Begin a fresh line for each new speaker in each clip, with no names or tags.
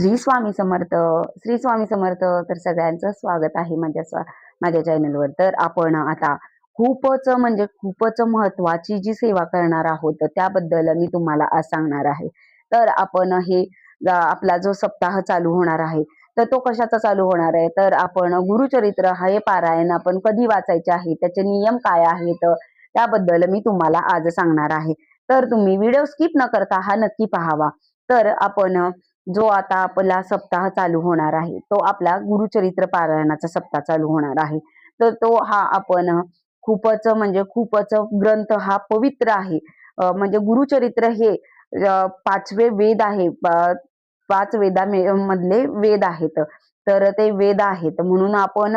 श्री स्वामी समर्थ श्री स्वामी समर्थ तर सगळ्यांचं स्वागत आहे माझ्या स्वा माझ्या चॅनलवर तर आपण आता खूपच म्हणजे खूपच महत्वाची जी सेवा करणार आहोत तर त्याबद्दल मी तुम्हाला आज सांगणार आहे. तर आपण हे आपला जो सप्ताह चालू होणार आहे तर तो कशाचा चालू होणार आहे? तर आपण गुरुचरित्र हे पारायण आपण कधी वाचायचे आहे? त्याचे नियम काय आहेत? त्याबद्दल मी तुम्हाला आज सांगणार आहे. तर तुम्ही व्हिडिओ स्किप न करता हा नक्की पाहावा. तर आपण जो आता आपला सप्ताह चालू होणार आहे तो आपला गुरुचरित्र पारायणाचा सप्ताह चालू होणार आहे. तर तो हा आपण खूपच म्हणजे खूपच ग्रंथ हा पवित्र आहे. म्हणजे गुरुचरित्र हे पाचवे वेद आहे. पाच वेदा मधले वेद आहेत. तर ते वेद आहेत. म्हणून आपण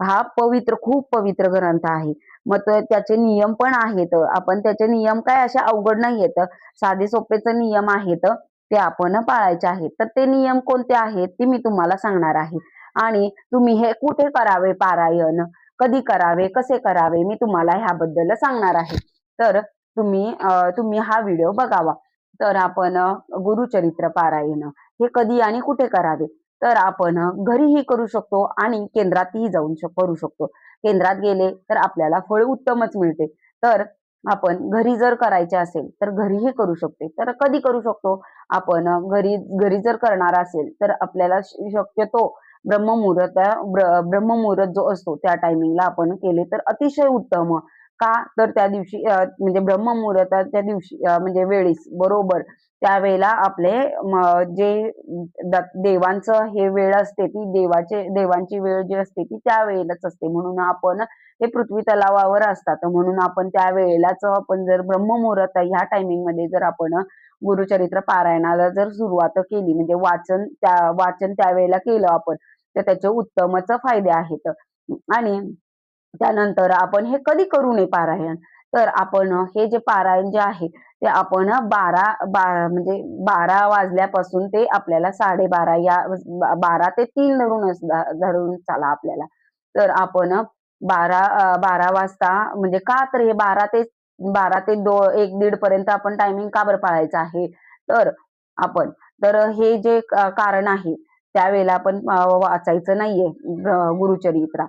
हा पवित्र खूप पवित्र ग्रंथ आहे. मग त्याचे नियम पण आहेत. आपण त्याचे नियम काय असे अवघड नाही आहेत साधे सोपेचे नियम आहेत. ते आपण पाळायचे आहेत. तर ते नियम कोणते आहेत ते मी तुम्हाला सांगणार आहे. आणि तुम्ही हे कुठे करावे पारायण? कधी करावे? कसे करावे? मी तुम्हाला ह्याबद्दल सांगणार आहे. तर तुम्ही तुम्ही हा व्हिडिओ बघावा. तर आपण गुरुचरित्र पारायण. हे कधी आणि कुठे करावे? तर आपण घरीही करू शकतो आणि केंद्रातही जाऊन करू शकतो. केंद्रात गेले तर आपल्याला फळ उत्तमच मिळते. तर आपण घरी जर करायचे असेल तर घरीही करू शकते. तर कधी करू शकतो? आपण घरी घरी जर करणार असेल तर आपल्याला शक्यतो ब्रह्ममुहूर्त ब्रह्ममुहूर्त जो असतो त्या टायमिंगला आपण केले तर अतिशय उत्तम. का? तर त्या दिवशी म्हणजे ब्रह्ममुहूर्ताच्या दिवशी म्हणजे वेळेस बरोबर त्यावेळेला आपले जे देवांचं हे वेळ असते ती देवाचे देवांची वेळ जी असते ती त्यावेळेलाच असते. म्हणून आपण ते पृथ्वी तलावावर असतात. म्हणून आपण त्या वेळेलाच आपण जर ब्रह्ममुहूर्त ह्या टायमिंगमध्ये जर आपण गुरुचरित्र पारायणाला जर सुरुवात केली म्हणजे वाचन त्या वाचन त्यावेळेला केलं आपण तर त्याचे उत्तमच फायदे आहेत. आणि त्यानंतर आपण हे कधी करू नये पारायण? तर आपण हे जे पारायण जे आहे ते आपण बारा बारा म्हणजे बारा वाजल्यापासून ते आपल्याला साडेबारा या बारा ते तीन धरून धरून चाला आपल्याला. तर आपण बारा बारा वाजता म्हणजे का तर हे बारा ते बारा ते दो एक दीड पर्यंत आपण टायमिंग का बरं पाळायचं आहे? तर आपण तर हे जे कारण आहे त्यावेळेला आपण वाचायचं नाहीये गुरुचरित्रा.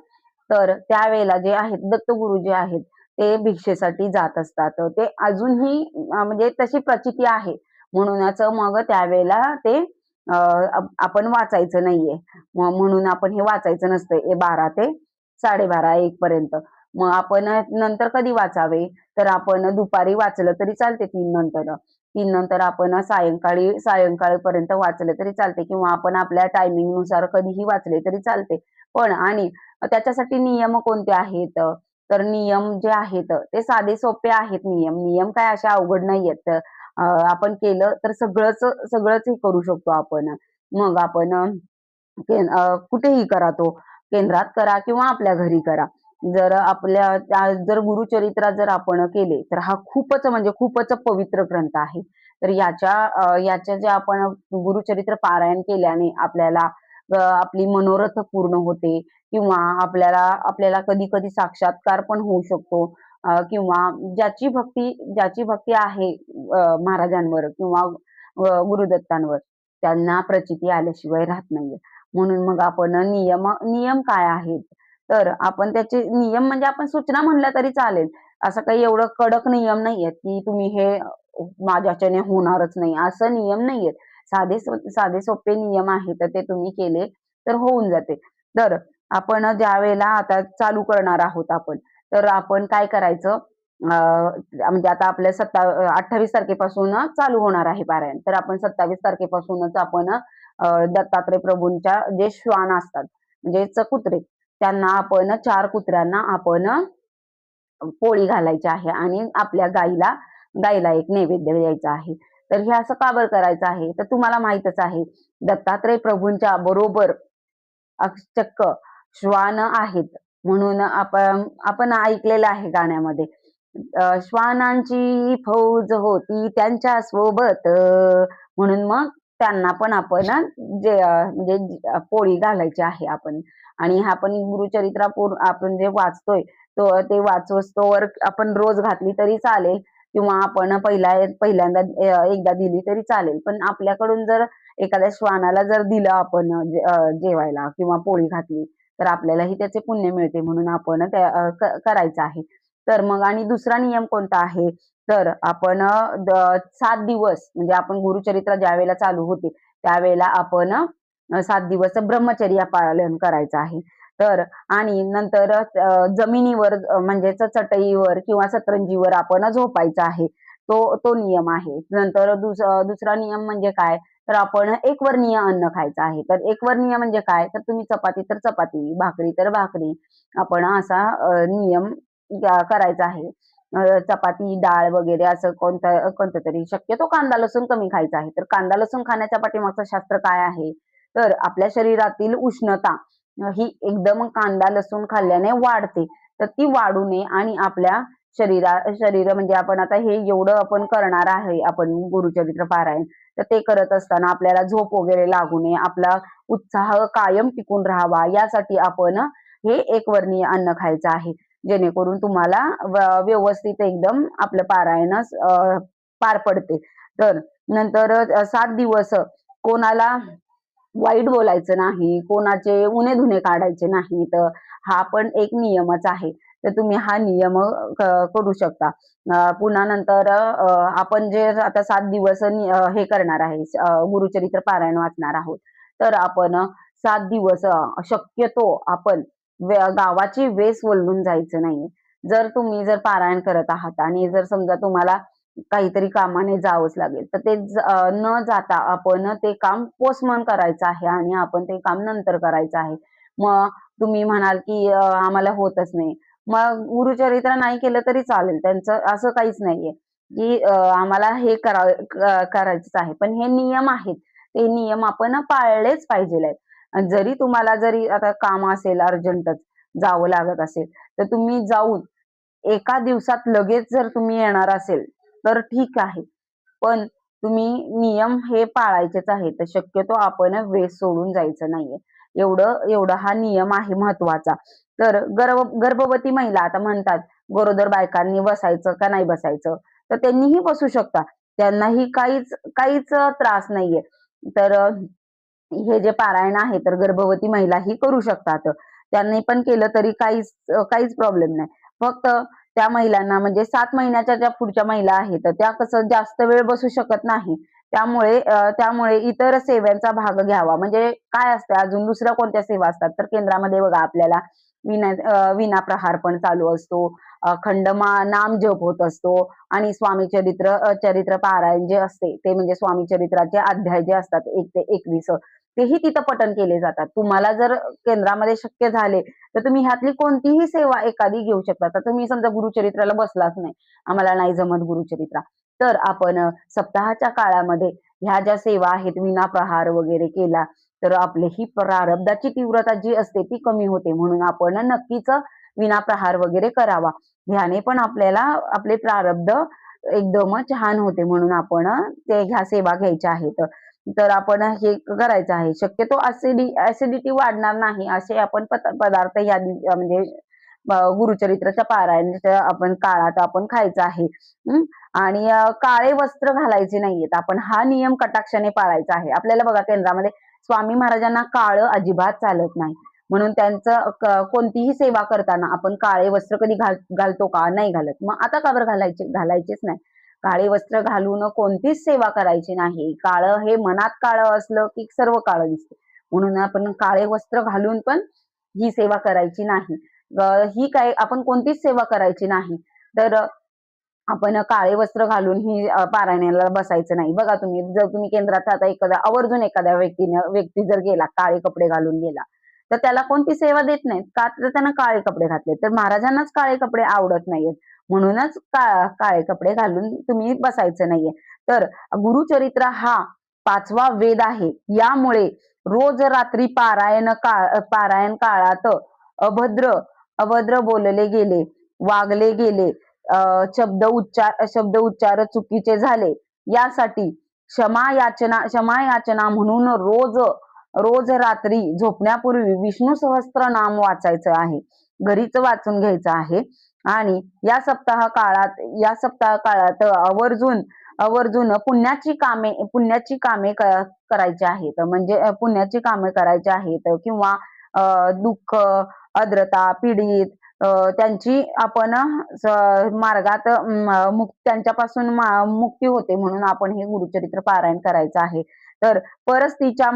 तर त्यावेळेला जे आहेत दत्तगुरु जे आहेत ते भिक्षेसाठी जात असतात. ते अजूनही म्हणजे तशी प्रचिती आहे. म्हणूनच मग त्यावेळेला ते आपण वाचायचं नाहीये. म्हणून आपण हे वाचायचं नसतं हे बारा ते साडेबारा एक पर्यंत. मग आपण नंतर कधी वाचावे? तर आपण दुपारी वाचलं तरी चालते तीन नंतर. तीन नंतर आपण सायंकाळी सायंकाळपर्यंत वाचलं तरी चालते किंवा आपण आपल्या टायमिंगनुसार कधीही वाचले तरी चालते. पण आणि त्याच्यासाठी नियम कोणते आहेत? तर नियम जे आहेत ते साधे सोपे आहेत नियम. नियम काय अशा अवघड नाहीयेत. आपण केलं तर सगळंच सगळंच हे करू शकतो आपण. मग आपण कुठेही करा तो. केंद्रात करा किंवा आपल्या घरी करा. जर आपल्या जर गुरुचरित्रा जर आपण केले तर हा खूपच म्हणजे खूपच पवित्र ग्रंथ आहे. तर याच्या याच्या जे आपण गुरुचरित्र पारायण केल्याने आपल्याला आपली मनोरथ पूर्ण होते किंवा आपल्याला आपल्याला कधी कधी साक्षात्कार पण होऊ शकतो. किंवा ज्याची भक्ती ज्याची भक्ती आहे महाराजांवर किंवा गुरुदत्तांवर त्यांना प्रचिती आल्याशिवाय राहत नाहीये. म्हणून मग आपण नियम नियम काय आहेत? तर आपण त्याचे नियम म्हणजे आपण सूचना म्हणल्या तरी चालेल. असं काही एवढं कडक नियम नाहीयेत की तुम्ही हे माझ्याच्याने होणारच नाही. असं नियम नाहीयेत. साधे साधे सोपे नियम आहेत तर ते तुम्ही केले तर होऊन जाते. तर आपण ज्या वेळेला आता चालू करणार आहोत आपण तर आपण काय करायचं? अं, म्हणजे आता आपल्या सत्ता अठ्ठावीस तारखेपासून चालू होणार आहे पारायण. तर आपण सत्तावीस तारखेपासूनच आपण दत्तात्रय प्रभूंच्या जे श्वान असतात म्हणजे कुत्रे त्यांना आपण चार कुत्र्यांना आपण पोळी घालायची आहे आणि आपल्या गाईला गाईला एक नैवेद्य द्यायचा आहे. तर हे असं का बरं करायचं आहे? तर तुम्हाला माहितच आहे. दत्तात्रय प्रभूंच्या बरोबर चक्क श्वान आहेत. म्हणून आपण आपण ऐकलेलं आहे गाण्यामध्ये. श्वानांची फौज होती त्यांच्यासोबत. म्हणून मग त्यांना पण आपण जे म्हणजे पोळी घालायची आहे आपण. आणि हा पण गुरुचरित्रा आपण जे वाचतोय तो ते वाचवस्तोवर आपण रोज घातली तरी चालेल. किंवा आपण पहिला पहिल्यांदा एकदा दिली तरी चालेल. पण आपल्याकडून जर एखाद्या श्वानाला जर दिलं आपण जेवायला किंवा पोळी घातली तर आपल्यालाही त्याचे पुण्य मिळते म्हणून आपण करायचं आहे. तर मग आणि दुसरा नियम कोणता आहे? तर आपण सात दिवस म्हणजे आपण गुरुचरित्र ज्या वेळेला चालू होते त्यावेळेला आपण सात दिवस ब्रह्मचर्य पालन करायचं आहे. तर आणि नंतर जमिनीवर म्हणजेच चटईवर किंवा सतरंजीवर आपण झोपायचं आहे. तो तो नियम आहे. नंतर दुस दुसरा नियम म्हणजे काय? तर आपण एकवर्णीय अन्न खायचं आहे. तर एकवर्णीय म्हणजे काय? तर तुम्ही चपाती तर चपाती भाकरी तर भाकरी. आपण असा नियम करायचा आहे. चपाती डाळ वगैरे असं कोणतं कोणतं तरी. शक्यतो कांदा लसूण कमी खायचा आहे. तर कांदा लसूण खाण्याच्या पाठीमागचं शास्त्र काय आहे? तर आपल्या शरीरातील उष्णता ही एकदम कांदा लसूण खाल्ल्याने वाढते. तर ती वाढू नये आणि आपल्या शरीरा शरीर म्हणजे आपण आता हे एवढं आपण करणार आहे आपण गुरुचरित्र पारायण. तर ते करत असताना आपल्याला झोप वगैरे लागू नये आपला उत्साह कायम टिकून राहावा यासाठी आपण हे एकवर्णीय अन्न खायचं आहे. जेणेकरून तुम्हाला व्यवस्थित एकदम आपलं पारायण पार पडते. तर नंतर सात दिवस कोणाला वाईट बोलायचं नाही कोणाचे उणे धुणे काढायचे नाही तर हा पण एक नियमच आहे. तर तुम्ही हा नियम करू शकता. पुन्हा नंतर आपण जे आता सात दिवस हे करणार आहे गुरुचरित्र पारायण वाचणार आहोत तर आपण सात दिवस शक्यतो आपण वे- गावाची वेस वल्लून जायचं नाही. जर तुम्ही जर पारायण करत आहात आणि जर समजा तुम्हाला काहीतरी कामाने जावंच लागेल. तर ते न जाता आपण ते काम पोस्टमन करायचं आहे आणि आपण ते काम नंतर करायचं आहे. मग तुम्ही म्हणाल की आम्हाला होतच नाही. मग गुरुचरित्र नाही केलं तरी चालेल. त्यांचं असं काहीच नाहीये की आम्हाला हे करा करायचंच आहे. पण हे नियम आहेत. ते नियम आपण पाळलेच पाहिजे जरी तुम्हाला जरी आता काम असेल अर्जंटच जावं लागत असेल तर तुम्ही जाऊन एका दिवसात लगेच जर तुम्ही येणार असेल तर ठीक आहे. पण तुम्ही नियम हे पाळायचेच आहे तर शक्यतो आपण वेस सोडून जायचं नाहीये. एवढं एवढा हा नियम आहे महत्त्वाचा तर गर्भ गर्भवती महिला आता म्हणतात गरोदर बायकांनी बसायचं का नाही बसायचं? तर त्यांनीही बसू शकता त्यांनाही काहीच काहीच त्रास नाहीये. तर हे जे पारायण आहे तर गर्भवती महिलाही करू शकतात. त्यांनी पण केलं तरी काहीच काहीच प्रॉब्लेम नाही. फक्त त्या महिलांना म्हणजे सात महिन्याच्या ज्या पुढच्या महिला आहेत तर त्या कसं जास्त वेळ बसू शकत नाही. त्यामुळे त्यामुळे इतर सेवांचा भाग घ्यावा. म्हणजे काय असतं अजून दुसऱ्या कोणत्या सेवा असतात? तर केंद्रामध्ये बघा आपल्याला विना विना प्रहार पण चालू असतो. खंडमा नाम जप होत असतो. आणि स्वामी चरित्र चरित्र पारायण जे असते ते म्हणजे स्वामी चरित्राचे अध्याय जे असतात एक ते एकवीस. तेही तिथं पठण केले जातात. तुम्हाला जर केंद्रामध्ये शक्य झाले तर तुम्ही ह्यातली कोणतीही सेवा एखादी घेऊ शकता. तर तुम्ही समजा गुरुचरित्राला बसलाच नाही. आम्हाला नाही जमत गुरुचरित्रा. तर आपण सप्ताहाच्या काळामध्ये ह्या ज्या सेवा आहेत विना प्रहार वगैरे केला तर आपली ही प्रारब्धाची तीव्रता जी असते ती कमी होते. म्हणून आपण नक्कीच विना प्रहार वगैरे करावा. ह्याने पण आपल्याला आपले प्रारब्ध एकदम छान होते. म्हणून आपण ते ह्या सेवा घ्यायच्या आहेत. तर आपण हे करायचं आहे. शक्यतो ऍसिडी ऍसिडिटी वाढणार नाही असे आपण पदार्थ या म्हणजे गुरुचरित्राच्या पारायणाच्या आपण काळात आपण खायचं आहे. आणि काळे वस्त्र घालायचे नाहीयेत. आपण हा नियम कटाक्षाने पाळायचा आहे. आपल्याला बघा केंद्रामध्ये स्वामी महाराजांना काळं अजिबात चालत नाही. म्हणून त्यांचं कोणतीही सेवा करताना आपण काळे वस्त्र कधी घाल घालतो का? नाही घालत. मग आता का बरं घालायचे घालायचेच नाही. काळे वस्त्र घालून कोणतीच सेवा करायची नाही. काळं हे मनात काळं असलं की सर्व काळं दिसते. म्हणून आपण काळे वस्त्र घालून पण ही सेवा करायची नाही. ही काय आपण कोणतीच सेवा करायची नाही. तर आपण काळे वस्त्र घालून ही पारायणाला बसायचं नाही. बघा तुम्ही जर तुम्ही केंद्रात आता एखाद्या आवर्जून एखाद्या व्यक्तीने व्यक्ती जर गेला काळे कपडे घालून गेला तर त्याला कोणती सेवा देत नाहीत? का तर त्यांना काळे कपडे घातले तर महाराजांनाच काळे कपडे आवडत नाहीयेत. म्हणूनच का काळे कपडे घालून तुम्ही बसायचं नाहीये. तर गुरुचरित्र हा पाचवा वेद आहे. यामुळे रोज रात्री पारायण काळ पारायण काळात अभद्र अभद्र बोलले गेले वागले गेले अं, शब्द उच्चार शब्द उच्चार चुकीचे झाले. यासाठी क्षमा याचना क्षमा याचना म्हणून रोज रोज रात्री झोपण्यापूर्वी विष्णू सहस्त्र नाम वाचायचं आहे. घरीच वाचून घ्यायचं आहे. आणि या सप्ताह काळात या सप्ताह काळात आवर्जून आवर्जून पुण्याची कामे पुण्याची कामे करायची आहेत. म्हणजे पुण्याची कामे करायची आहेत किंवा दुःख आर्द्रता पीडित त्यांची आपण मार्गात मुक्त त्यांच्यापासून मुक्ती होते म्हणून आपण हे गुरुचरित्र पारायण करायचं आहे. तर परस्त्रीच्या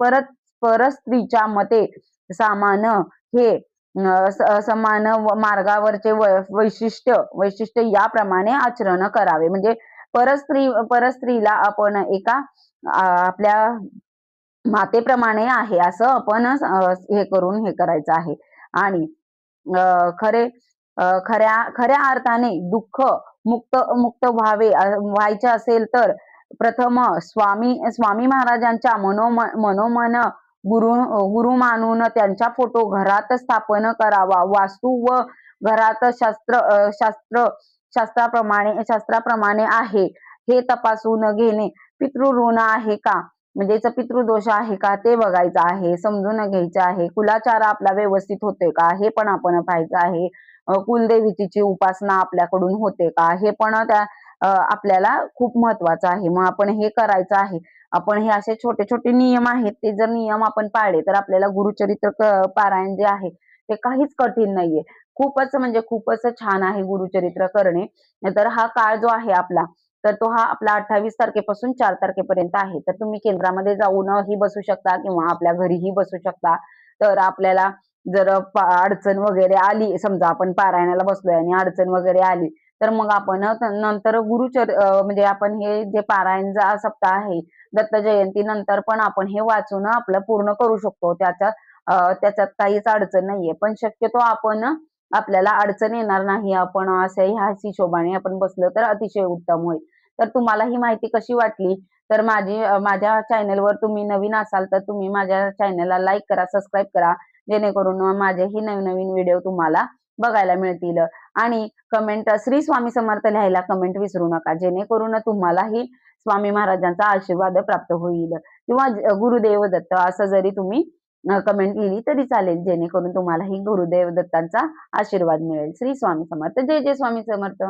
परत परस्त्रीच्या मते सामान हे समान मार्गावरचे वैशिष्ट्य वैशिष्ट्य याप्रमाणे आचरण करावे. म्हणजे परस्त्री परस्त्रीला आपण एका आपल्या मातेप्रमाणे आहे असं आपण हे करून हे करायचं आहे. आणि खरे खऱ्या खऱ्या अर्थाने दुःख मुक्त मुक्त व्हावे व्हायचे असेल तर प्रथम स्वामी स्वामी महाराजांच्या मनोम मनोमन गुरु गुरु मानून त्यांचा फोटो घरात स्थापन करावा. वास्तू व घरात शास्त्र शास्त्र शास्त्राप्रमाणे शास्त्राप्रमाणे आहे. हे तपासून घेणे पितृऋण आहे का? म्हणजेच पितृदोष आहे का? ते बघायचं आहे समजून घ्यायचं आहे. कुलाचार आपला व्यवस्थित होतोय का? हे पण आपण पाहायचं आहे. कुलदेवीची उपासना आपल्याकडून होते का? हे पण त्या आपल्याला खूप महत्वाचं आहे. मग आपण हे करायचं आहे. आपण हे असे छोटे छोटे नियम आहेत ते जर नियम आपण पाळले तर आपल्याला गुरुचरित्र पारायण जे आहे ते काहीच कठीण नाहीये. खूपच म्हणजे खूपच छान आहे गुरुचरित्र करणे. तर हा काळ जो आहे आपला तर तो हा आपला अठ्ठावीस तारखेपासून चार तारखेपर्यंत आहे. तर तुम्ही केंद्रामध्ये जाऊनही बसू शकता किंवा आपल्या घरीही बसू शकता. तर आपल्याला जर अडचण वगैरे आली समजा आपण पारायणाला बसलोय आणि अडचण वगैरे आली तर मग आपण नंतर गुरुचर म्हणजे आपण हे जे पारायण सप्ताह आहे दत्त जयंती नंतर पण आपण हे वाचून आपलं पूर्ण करू शकतो. त्याच्यात त्याच्यात काहीच अडचण नाहीये. पण शक्यतो आपण आपल्याला अडचण येणार नाही. आपण असे ह्या हिशोबाने आपण बसलो तर अतिशय उत्तम होईल. तर तुम्हाला ही माहिती कशी वाटली? तर माझी माझ्या चॅनलवर तुम्ही नवीन असाल तर तुम्ही माझ्या चॅनलला लाईक करा सबस्क्राईब करा. जेणेकरून माझेही नवीन नवीन व्हिडिओ तुम्हाला बघायला मिळतील. आणि कमेंट श्री स्वामी समर्थ लिहायला कमेंट विसरू नका. जेणेकरून तुम्हालाही स्वामी महाराजांचा आशीर्वाद प्राप्त होईल. किंवा गुरुदेव दत्त असं जरी तुम्ही कमेंट लिहिली तरी चालेल. जेणेकरून तुम्हालाही गुरुदेव दत्तांचा आशीर्वाद मिळेल. श्री स्वामी समर्थ. जय जय स्वामी समर्थ.